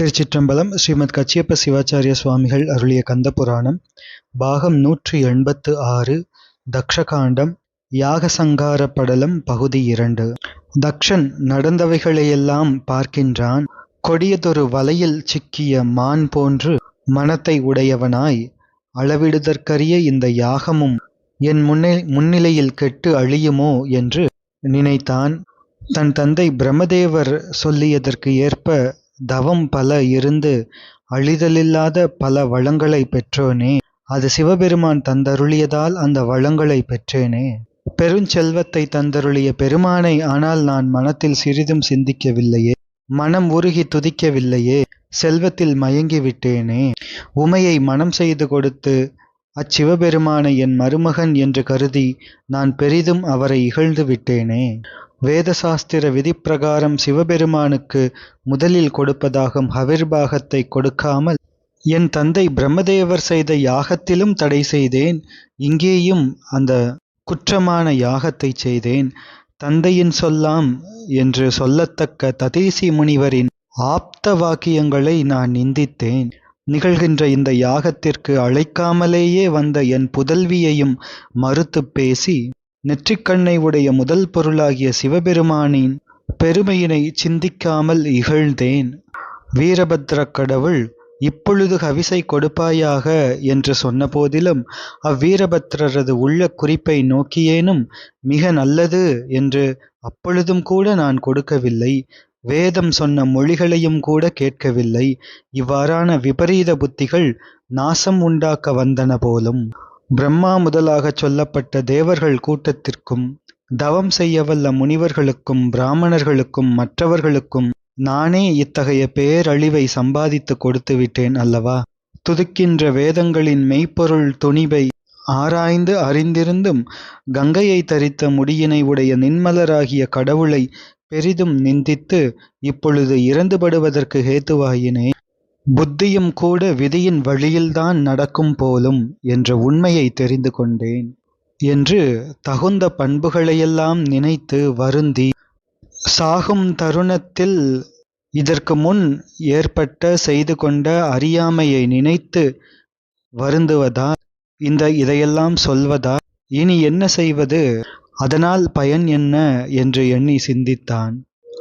திருச்சிற்றம்பலம் ஸ்ரீமத் கச்சியப்ப சிவாச்சாரிய சுவாமிகள் அருளிய கந்தபுராணம் பாகம் நூற்றி எண்பத்து ஆறு தக்ஷகாண்டம் யாகசங்கார படலம் பகுதி இரண்டு. தக்ஷன் நடந்தவைகளையெல்லாம் பார்க்கின்றான். கொடியதொரு வலையில் சிக்கிய மான் போன்று மனத்தை உடையவனாய் அளவிடுதற்கரிய இந்த யாகமும் என் முன்னே முன்னிலையில் கெட்டு அழியுமோ என்று நினைத்தான். தன் தந்தை பிரம்மதேவர் சொல்லியதற்கு ஏற்ப தவம் பல இருந்து அழிதலில்லாத பல வளங்களை பெற்றோனே அது சிவபெருமான் தந்தருளியதால் அந்த வளங்களை பெற்றேனே. பெருஞ்செல்வத்தை தந்தருளிய பெருமானை ஆனால் நான் மனத்தில் சிறிதும் சிந்திக்கவில்லையே மனம் உருகி துதிக்கவில்லையே செல்வத்தில் மயங்கி விட்டேனே உமையை மனம் செய்து கொடுத்து அச்சிவபெருமானை என் மருமகன் என்று கருதி நான் பெரிதும் அவரை இகழ்ந்து விட்டேனே. வேதசாஸ்திர விதிப்பிரகாரம் சிவபெருமானுக்கு முதலில் கொடுப்பதாகும் ஹவிர்பாகத்தை கொடுக்காமல் என் தந்தை பிரம்மதேவர் செய்த யாகத்திலும் தடை செய்தேன் இங்கேயும் அந்த குற்றமான யாகத்தை செய்தேன். தந்தையின் சொல்லாம் என்று சொல்லத்தக்க ததேசி முனிவரின் ஆப்த வாக்கியங்களை நான் நிந்தித்தேன். நிகழ்கின்ற இந்த யாகத்திற்கு அழைக்காமலேயே வந்த என் புதல்வியையும் மறுத்து பேசி நெற்றிக்கண்ணை உடைய முதல் பொருளாகிய சிவபெருமானின் பெருமையினை சிந்திக்காமல் இகழ்ந்தேன். வீரபத்ர கடவுள் இப்பொழுது ஹவிசை கொடுப்பாயாக என்று சொன்னபோதிலும் அவ்வீரபத்ரரது உள்ள குறிப்பை நோக்கியேனும் மிக நல்லது என்று அப்பொழுதும் கூட நான் கொடுக்கவில்லை. வேதம் சொன்ன மொழிகளையும் கூட கேட்கவில்லை. இவ்வாறான விபரீத புத்திகள் நாசம் உண்டாக்க வந்தன போலும். பிரம்மா முதலாகச் சொல்லப்பட்ட தேவர்கள் கூட்டத்திற்கும் தவம் செய்யவல்ல முனிவர்களுக்கும் பிராமணர்களுக்கும் மற்றவர்களுக்கும் நானே இத்தகைய பேரழிவை சம்பாதித்து கொடுத்து விட்டேன் அல்லவா? துதிக்கின்ற வேதங்களின் மெய்ப்பொருள் துணிவை ஆராய்ந்து அறிந்திருந்தும் கங்கையை தரித்த முடியினை உடைய நின்மலராகிய கடவுளை பெரிதும் நிந்தித்து இப்பொழுது இறந்துபடுவதற்கு ஹேத்துவாயினே புத்தியும் கூட விதியின் வழியில்தான் நடக்கும் போலும் என்ற உண்மையை தெரிந்து கொண்டேன் என்று தகுந்த பண்புகளையெல்லாம் நினைத்து வருந்தி சாகும் தருணத்தில் இதற்கு முன் ஏற்பட்ட செய்து கொண்ட அறியாமையை நினைத்து வருந்துவதா? இந்த இதையெல்லாம் சொல்வதா? இனி என்ன செய்வது? அதனால் பயன் என்ன? என்று எண்ணி சிந்தித்தான்.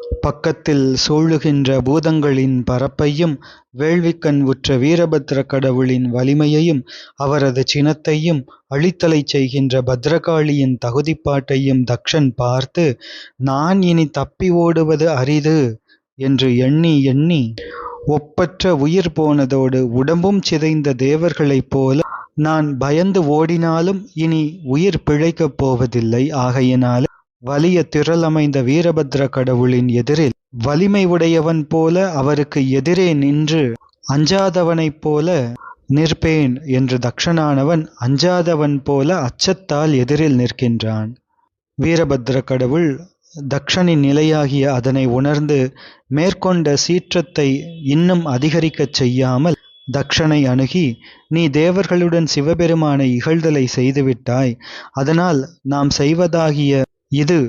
பக்கத்தில் சூழுகின்ற பூதங்களின் பரப்பையும் வேள்விக்கண் உற்ற வீரபத்ர கடவுளின் வலிமையையும் அவரது சினத்தையும் அழித்தலை செய்கின்ற பத்ரகாளியின் தகுதிப்பாட்டையும் தக்ஷன் பார்த்து நான் இனி தப்பி ஓடுவது அரிது என்று எண்ணி எண்ணி ஒப்பற்ற உயிர் போனதோடு உடம்பும் சிதைந்த தேவர்களைப் போல நான் பயந்து ஓடினாலும் இனி உயிர் பிழைக்கப் போவதில்லை ஆகையினால் வலிய திரளமைந்த வீரபத்ர கடவுளின் எதிரில் வலிமை உடையவன் போல அவருக்கு எதிரே நின்று அஞ்சாதவனைப் போல நிற்பேன் என்று தக்ஷனானவன் அஞ்சாதவன் போல அச்சத்தால் எதிரில் நிற்கின்றான். வீரபத்ர கடவுள் தக்ஷனின் நிலையாகிய அதனை உணர்ந்து மேற்கொண்ட சீற்றத்தை இன்னும் அதிகரிக்கச் செய்யாமல் தக்ஷனை அணுகி நீ தேவர்களுடன் சிவபெருமானை இகழ்தலை செய்துவிட்டாய் அதனால் நாம் செய்வதாகிய இது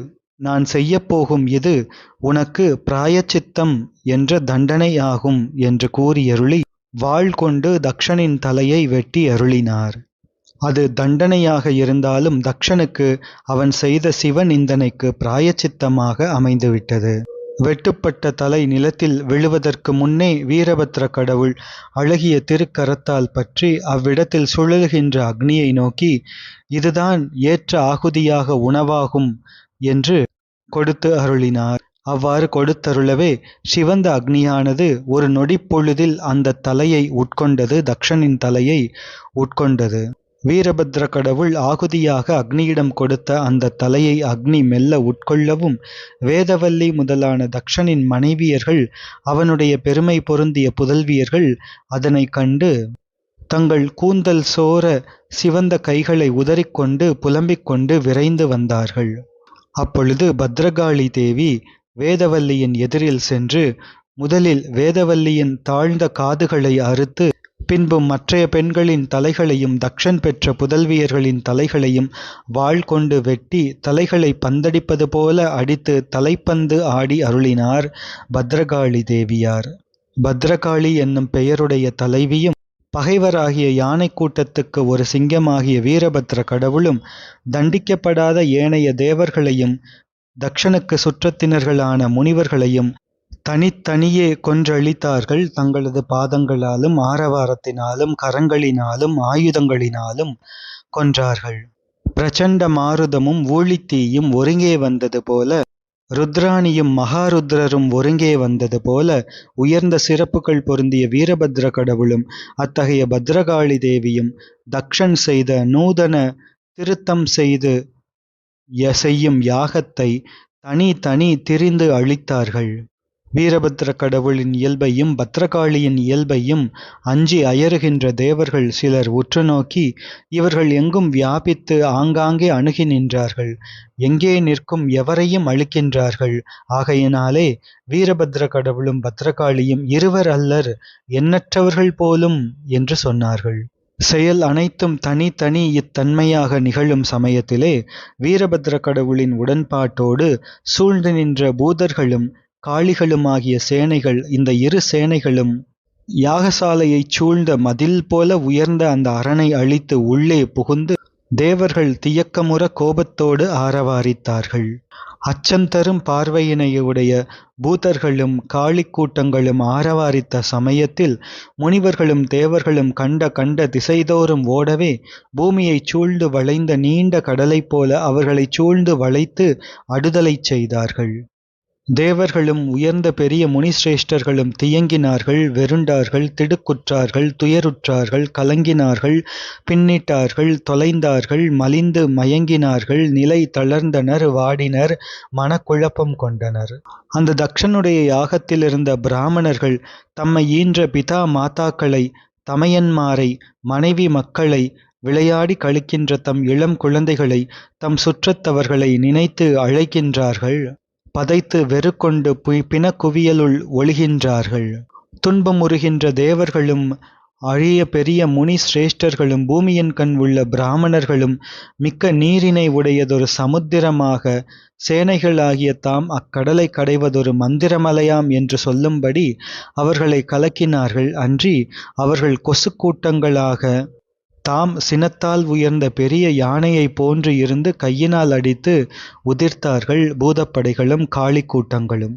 நான் செய்யப்போகும் இது உனக்கு பிராயச்சித்தம் என்ற தண்டனையாகும் என்று கூறியருளி வாழ் கொண்டு தக்ஷனின் தலையை வெட்டி அருளினார். அது தண்டனையாக இருந்தாலும் தக்ஷனுக்கு அவன் செய்த சிவநிந்தனைக்கு பிராயச்சித்தமாக அமைந்துவிட்டது. வெட்டுப்பட்ட தலை நிலத்தில் விழுவதற்கு முன்னே வீரபத்ர கடவுள் அழகிய திருக்கரத்தால் பற்றி அவ்விடத்தில் சுழல்கின்ற அக்னியை நோக்கி இதுதான் ஏற்ற ஆகுதியாக உணவாகும் என்று கொடுத்து அருளினார். அவ்வாறு கொடுத்தருளவே சிவந்த அக்னியானது ஒரு நொடிப்பொழுதில் அந்த தலையை உட்கொண்டது தக்ஷனின் தலையை உட்கொண்டது. வீரபத்ர கடவுள் ஆகுதியாக அக்னியிடம் கொடுத்த அந்த தலையை அக்னி மெல்ல உட்கொள்ளவும் வேதவல்லி முதலான தக்ஷனின் மனைவியர்கள் அவனுடைய பெருமை பொருந்திய புதல்வியர்கள் அதனை கண்டு தங்கள் கூந்தல் சோர சிவந்த கைகளை உதறிக்கொண்டு புலம்பிக் கொண்டு விரைந்து வந்தார்கள். அப்பொழுது பத்ரகாளி தேவி வேதவல்லியின் எதிரில் சென்று முதலில் வேதவல்லியின் தாழ்ந்த காதுகளை அறுத்து பின்பு மற்றைய பெண்களின் தலைகளையும் தக்ஷன் பெற்ற புதல்வியர்களின் தலைகளையும் வாள் கொண்டு வெட்டி தலைகளை பந்தடிப்பது போல அடித்து தலைப்பந்து ஆடி அருளினார் பத்ரகாளி தேவியார். பத்ரகாளி என்னும் பெயருடைய தலைவியும் பகைவராகிய யானைக் கூட்டத்துக்கு ஒரு சிங்கமாகிய வீரபத்ர கடவுளும் தண்டிக்கப்படாத ஏனைய தேவர்களையும் தக்ஷனுக்கு சுற்றத்தினர்களான முனிவர்களையும் தனித்தனியே கொன்றழித்தார்கள். தங்களது பாதங்களாலும் ஆரவாரத்தினாலும் கரங்களினாலும் ஆயுதங்களினாலும் கொன்றார்கள். பிரச்சண்ட மாருதமும் ஊழித்தீயும் ஒருங்கே வந்தது போல ருத்ராணியும் மகாருத்ரரும் ஒருங்கே வந்தது போல உயர்ந்த சிறப்புகள் பொருந்திய வீரபத்ர கடவுளும் அத்தகைய பத்ரகாளி தேவியும் தக்ஷன் செய்த நூதன திருத்தம் செய்து ய- செய்யும் யாகத்தை தனி தனி திரிந்து அழித்தார்கள். வீரபத்திர கடவுளின் இயல்பையும் பத்ரகாளியின் இயல்பையும் அஞ்சி அயறுகின்ற தேவர்கள் சிலர் உற்று நோக்கி இவர்கள் எங்கும் வியாபித்து ஆங்காங்கே அணுகி நின்றார்கள். எங்கே நிற்கும் எவரையும் அழிக்கின்றார்கள். ஆகையினாலே வீரபத்ர கடவுளும் பத்ரகாளியும் இருவர் அல்லர் எண்ணற்றவர்கள் போலும் என்று சொன்னார்கள். செயல் அனைத்தும் தனித்தனி இத்தன்மையாக நிகழும் சமயத்திலே வீரபத்ர கடவுளின் உடன்பாட்டோடு சூழ்ந்து நின்ற பூதர்களும் காளிகளுமாகிய சேனைகள் இந்த இரு சேனைகளும் யாகசாலையைச் சூழ்ந்த மதில் போல உயர்ந்த அந்த அரணை அழித்து உள்ளே புகுந்து தேவர்கள் தியக்கமுற கோபத்தோடு ஆரவாரித்தார்கள். அச்சம் தரும் பார்வையினையுடைய பூதர்களும் காளிக் கூட்டங்களும் ஆரவாரித்த சமயத்தில் முனிவர்களும் தேவர்களும் கண்ட கண்ட திசைதோறும் ஓடவே பூமியைச் சூழ்ந்து வளைந்த நீண்ட கடலைப் போல அவர்களைச் சூழ்ந்து வளைத்து அடுதலைச் செய்தார்கள். தேவர்களும் உயர்ந்த பெரிய முனிசிரேஷ்டர்களும் தியங்கினார்கள் வெருண்டார்கள் திடுக்குற்றார்கள் துயருற்றார்கள் கலங்கினார்கள் பின்னிட்டார்கள் தொலைந்தார்கள் மலிந்து மயங்கினார்கள் நிலை தளர்ந்தனர் வாடினர் மனக்குழப்பம் கொண்டனர். அந்த தக்ஷனுடைய யாகத்தில் இருந்த பிராமணர்கள் தம்மை ஈன்ற பிதா மாதாக்களை தமையன்மாரை மனைவி மக்களை விளையாடி கழிக்கின்ற தம் இளம் குழந்தைகளை தம் சுற்றத்தவர்களை நினைத்து அழைக்கின்றார்கள். பதைத்து வெறுக்கொண்டு புய் பிணக்குவியலுள் ஒளிகின்றார்கள் துன்பமுறுகின்ற தேவர்களும் அழிய பெரிய முனி சிரேஷ்டர்களும் பூமியின் கண் உள்ள பிராமணர்களும் மிக்க நீரினை உடையதொரு சமுத்திரமாக சேனைகளாகிய தாம் அக்கடலை கடைவதொரு மந்திரமலையாம் என்று சொல்லும்படி அவர்களை கலக்கினார்கள் அன்றி அவர்கள் கொசுக்கூட்டங்களாக தாம் சினத்தால் உயர்ந்த பெரிய யானையைப் போன்று இருந்து கையினால் அடித்து உதிர்த்தார்கள் பூதப்படைகளும் காளி கூட்டங்களும்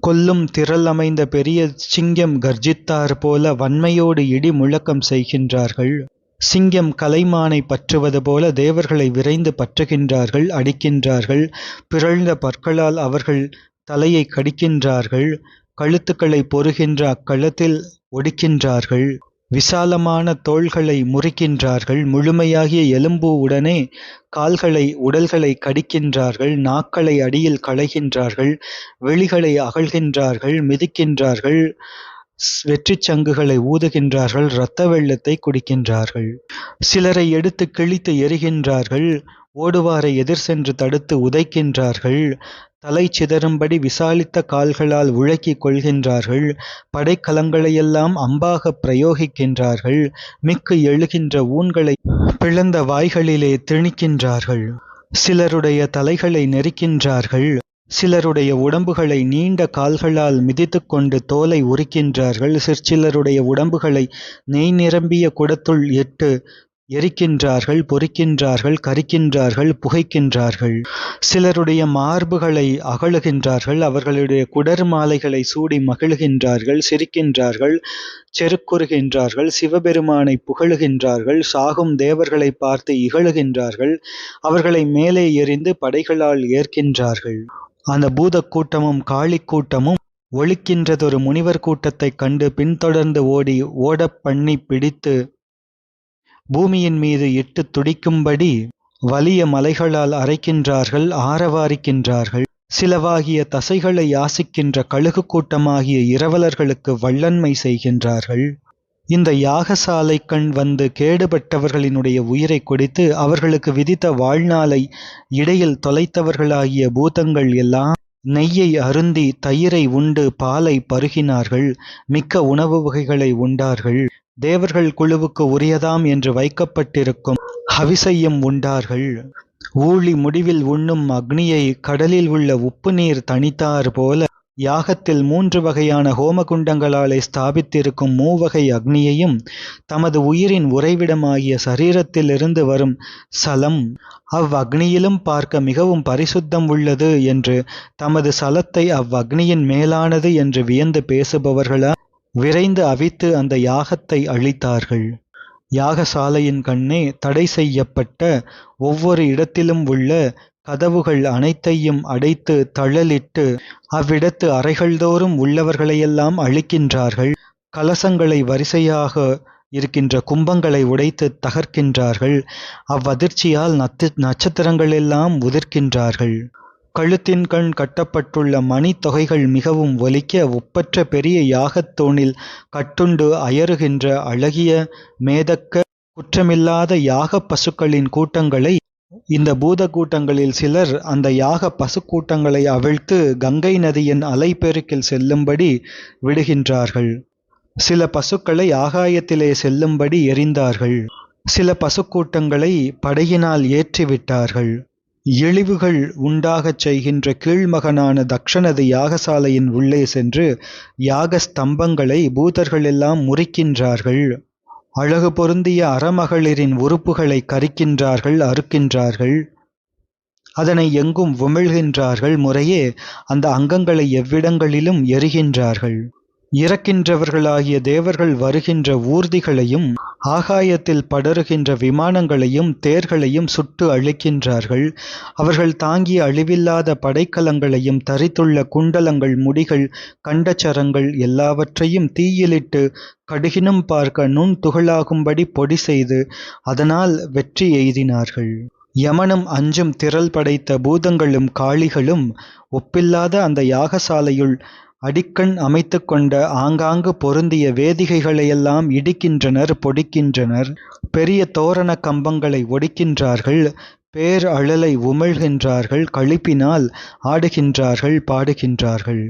கொல்லும் திரள் அமைந்த பெரிய சிங்கம் கர்ஜித்தார் போல வன்மையோடு இடி முழக்கம் செய்கின்றார்கள். சிங்கம் கலைமானை பற்றுவது போல தேவர்களை விரைந்து பற்றுகின்றார்கள் அடிக்கின்றார்கள். பிறழ்ந்த பற்களால் அவர்கள் தலையை கடிக்கின்றார்கள். கழுத்துக்களை பொறுகின்ற அக்களத்தில் ஒடிக்கின்றார்கள். விசாலமான தோள்களை முறிக்கின்றார்கள். முழுமையாகிய எலும்பு உடனே கால்களை உடல்களை கடிக்கின்றார்கள். நாக்களை அடியில் களைகின்றார்கள். வெளிகளை அகழ்கின்றார்கள். மிதிக்கின்றார்கள். ஸ்- வெற்றிச் சங்குகளை ஊதுகின்றார்கள். இரத்த வெள்ளத்தை குடிக்கின்றார்கள். சிலரை எடுத்து கிழித்து எறிகின்றார்கள். ஓடுவாரை எதிர் சென்று தடுத்து உதைக்கின்றார்கள். தலை சிதறும்படி விசாலித்த கால்களால் உழக்கிக் கொள்கின்றார்கள். படைக்கலங்களையெல்லாம் அம்பாகப் பிரயோகிக்கின்றார்கள். மிக்கு எழுகின்ற ஊன்களை பிளந்த வாய்களிலே திணிக்கின்றார்கள். சிலருடைய தலைகளை நெரிக்கின்றார்கள். சிலருடைய உடம்புகளை நீண்ட கால்களால் மிதித்துக்கொண்டு தோலை உரிக்கின்றார்கள். சிற்சிலருடைய உடம்புகளை நெய் நிரம்பிய குடத்துள் எட்டு எரிக்கின்றார்கள் பொறிக்கின்றார்கள் கரிக்கின்றார்கள் புகைக்கின்றார்கள். சிலருடைய மார்புகளை அகழுகின்றார்கள் அவர்களுடைய குடர் மாலைகளை சூடி மகிழ்கின்றார்கள் சிரிக்கின்றார்கள் செருக்குறுகின்றார்கள் சிவபெருமானை புகழுகின்றார்கள் சாகும் தேவர்களை பார்த்து இகழுகின்றார்கள் அவர்களை மேலே எறிந்து படைகளால் ஏற்கின்றார்கள். அந்த பூதக்கூட்டமும் கூட்டமும் கூட்டமும் ஒழிக்கின்றதொரு முனிவர் கூட்டத்தைக் கண்டு பின்தொடர்ந்து ஓடி ஓடப் பண்ணி பிடித்து பூமியின் மீது இட்டு துடிக்கும்படி வலிய மலைகளால் அரைக்கின்றார்கள் ஆரவாரிக்கின்றார்கள். சிலவாகிய தசைகளை யாசிக்கின்ற கழுகு கூட்டமாகிய இரவலர்களுக்கு வள்ளன்மை செய்கின்றார்கள். இந்த யாகசாலை கண் வந்து கேடுபட்டவர்களினுடைய உயிரை கொடித்து அவர்களுக்கு விதித்த வாழ்நாளை இடையில் தொலைத்தவர்களாகிய பூதங்கள் எல்லாம் நெய்யை அருந்தி தயிரை உண்டு பாலை பருகினார்கள் மிக்க உணவு வகைகளை உண்டார்கள். தேவர்கள் குழுவுக்கு உரியதாம் என்று வைக்கப்பட்டிருக்கும் ஹவிசையும் உண்டார்கள். ஊழி முடிவில் உண்ணும் அக்னியை கடலில் உள்ள உப்பு நீர் தனித்தார் போல யாகத்தில் மூன்று வகையான ஹோமகுண்டங்களாலே ஸ்தாபித்திருக்கும் மூவகை அக்னியையும் தமது உயிரின் உறைவிடமாகிய சரீரத்திலிருந்து வரும் சலம் அவ்வக்னியிலும் பார்க்க மிகவும் பரிசுத்தம் உள்ளது என்று தமது சலத்தை அவ்வக்னியின் மேலானது என்று வியந்து பேசுபவர்களா விரைந்து அவித்து அந்த யாகத்தை அழித்தார்கள். யாகசாலையின் கண்ணே தடை செய்யப்பட்ட ஒவ்வொரு இடத்திலும் உள்ள கதவுகள் அனைத்தையும் அடைத்து தழலிட்டு அவ்விடத்து அறைகள்தோறும் உள்ளவர்களையெல்லாம் அழிக்கின்றார்கள். கலசங்களை வரிசையாக இருக்கின்ற கும்பங்களை உடைத்து தகர்க்கின்றார்கள். அவ்வதிர்ச்சியால் நத்து நட்சத்திரங்களெல்லாம் உதிர்க்கின்றார்கள். கழுத்தின் கண் கட்டப்பட்டுள்ள மணித் தொகைகள் மிகவும் ஒலிக்க ஒப்பற்ற பெரிய யாகத்தூணில் கட்டுண்டு அயறுகின்ற அழகிய மேதக்க குற்றமில்லாத யாக பசுக்களின் கூட்டங்களை இந்த பூத கூட்டங்களில் சிலர் அந்த யாக பசுக்கூட்டங்களை அவிழ்த்து கங்கை நதியின் அலைப்பெருக்கில் செல்லும்படி விடுகின்றார்கள். சில பசுக்களை ஆகாயத்திலே செல்லும்படி எறிந்தார்கள் சில பசுக்கூட்டங்களை படையினால் ஏற்றிவிட்டார்கள். இழிவுகள் உண்டாகச் செய்கின்ற கீழ்மகனான தக்ஷனது யாகசாலையின் உள்ளே சென்று யாக ஸ்தம்பங்களை பூதர்கள் எல்லாம் முறிக்கின்றார்கள். அழகு பொருந்திய அறமகளிரின் உறுப்புகளை கரிக்கின்றார்கள் அறுக்கின்றார்கள். அதனை எங்கும் உமிழ்கின்றார்கள் முறையே அந்த அங்கங்களை எவ்விடங்களிலும் எரிகின்றார்கள். இறக்கின்றவர்களாகிய தேவர்கள் வருகின்ற ஊர்திகளையும் ஆகாயத்தில் படருகின்ற விமானங்களையும் தேர்களையும் சுட்டு அழிக்கின்றார்கள். அவர்கள் தாங்கிய அழிவில்லாத படைக்கலங்களையும் தரித்துள்ள குண்டலங்கள் முடிகள் கண்டச்சரங்கள் எல்லாவற்றையும் தீயிலிட்டு கடுகினும் பார்க்க நுண் துகளாகும்படி பொடி செய்து அதனால் வெற்றி எய்தினார்கள். யமனும் அஞ்சும் திரள் படைத்த பூதங்களும் காளிகளும் ஒப்பில்லாத அந்த யாகசாலையுள் அடிக்கண் அமைத்து கொண்ட ஆங்காங்கு பொருந்திய வேதிகைகளையெல்லாம் இடிக்கின்றனர் பொடிக்கின்றனர். பெரிய தோரண கம்பங்களை ஒடிக்கின்றார்கள் பேர் அழலை உமிழ்கின்றார்கள் களிப்பினால் ஆடுகின்றார்கள் பாடுகின்றார்கள்.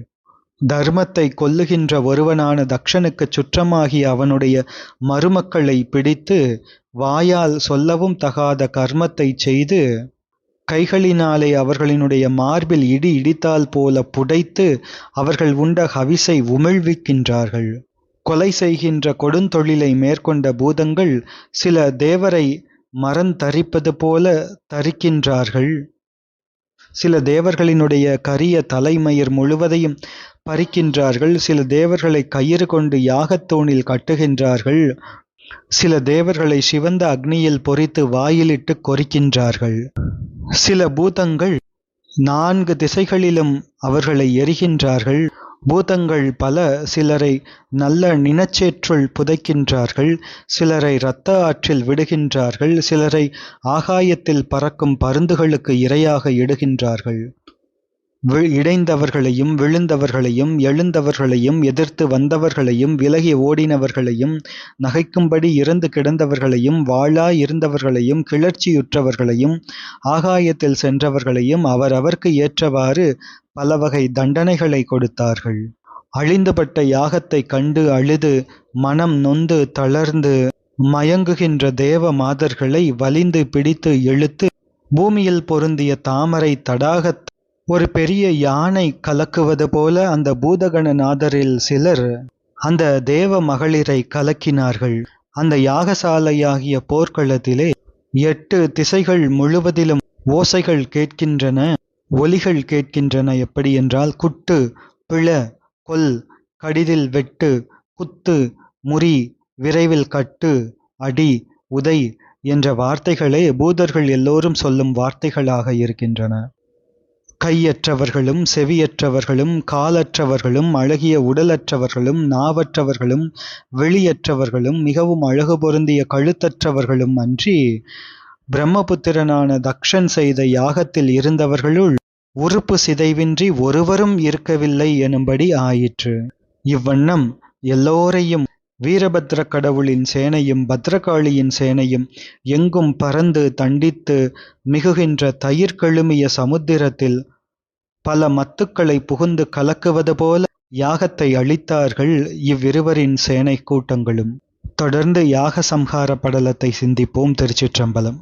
தர்மத்தை கொல்லுகின்ற ஒருவனான தக்ஷனுக்குச் சுற்றமாகிய அவனுடைய மருமக்களை பிடித்து வாயால் சொல்லவும் தகாத கர்மத்தைச் செய்து கைகளினாலே அவர்களினுடைய மார்பில் இடி இடித்தால் போல புடைத்து அவர்கள் உண்ட ஹவிசை உமிழ்விக்கின்றார்கள். கொலை செய்கின்ற கொடுந்தொழிலை மேற்கொண்ட பூதங்கள் சில தேவரை மரந்தரிப்பது போல தரிக்கின்றார்கள். சில தேவர்களினுடைய கரிய தலைமயிர் முழுவதையும் பறிக்கின்றார்கள். சில தேவர்களை கயிறு கொண்டு யாகத்தூணில் கட்டுகின்றார்கள். சில தேவர்களை சிவந்த அக்னியில் பொறித்து வாயிலிட்டு கொறிக்கின்றார்கள். சில பூதங்கள் நான்கு திசைகளிலும் அவர்களை எரிகின்றார்கள். பூதங்கள் பல சிலரை நல்ல நினச்சேற்றுள் புதைக்கின்றார்கள். சிலரை இரத்த ஆற்றில் விடுகின்றார்கள். சிலரை ஆகாயத்தில் பறக்கும் பருந்துகளுக்கு இரையாக இடுகின்றார்கள். இடைந்தவர்களையும் விழுந்தவர்களையும் எழுந்தவர்களையும் எதிர்த்து வந்தவர்களையும் விலகி ஓடினவர்களையும் நகைக்கும்படி இறந்து கிடந்தவர்களையும் வாளாய் இருந்தவர்களையும் கிளர்ச்சியுற்றவர்களையும் ஆகாயத்தில் சென்றவர்களையும் அவரவர்க்கு ஏற்றவாறு பலவகை தண்டனைகளை கொடுத்தார்கள். அழிந்துபட்ட யாகத்தை கண்டு அழுது மனம் நொந்து தளர்ந்து மயங்குகின்ற தேவ மாதர்களை வலிந்து பிடித்து இழுத்து பூமியில் பொருந்திய தாமரை தடாகத் ஒரு பெரிய யானை கலக்குவது போல அந்த பூதகணநாதரில் சிலர் அந்த தேவ மகளிரை கலக்கினார்கள். அந்த யாகசாலையாகிய போர்க்களத்திலே எட்டு திசைகள் முழுவதிலும் ஓசைகள் கேட்கின்றன. ஒலிகள் கேட்கின்றன. எப்படி என்றால் குட்டு பிள கொல் கடிதில் வெட்டு குத்து முறி விரைவில் கட்டு அடி உதை என்ற வார்த்தைகளே பூதர்கள் எல்லோரும் சொல்லும் வார்த்தைகளாக இருக்கின்றன. கையற்றவர்களும் செவியற்றவர்களும் காலற்றவர்களும் அழகிய உடலற்றவர்களும் நாவற்றவர்களும் வெளியற்றவர்களும் மிகவும் அழகு பொருந்திய கழுத்தற்றவர்களும் அன்றி பிரம்மபுத்திரனான தக்ஷன் செய்த யாகத்தில் இருந்தவர்களுள் உறுப்பு சிதைவின்றி ஒருவரும் இருக்கவில்லை எனும்படி ஆயிற்று. இவ்வண்ணம் எல்லோரையும் வீரபத்ர கடவுளின் சேனையும் பத்ரகாளியின் சேனையும் எங்கும் பறந்து தண்டித்து மிகுகின்ற தயிர் கழுமிய சமுத்திரத்தில் பல மத்துக்களை புகுந்து கலக்குவது போல யாகத்தை அழித்தார்கள் இவ்விருவரின் சேனை கூட்டங்களும். தொடர்ந்து யாக சம்ஹார படலத்தை சிந்திப்போம் திருச்சிற்றம்பலம்.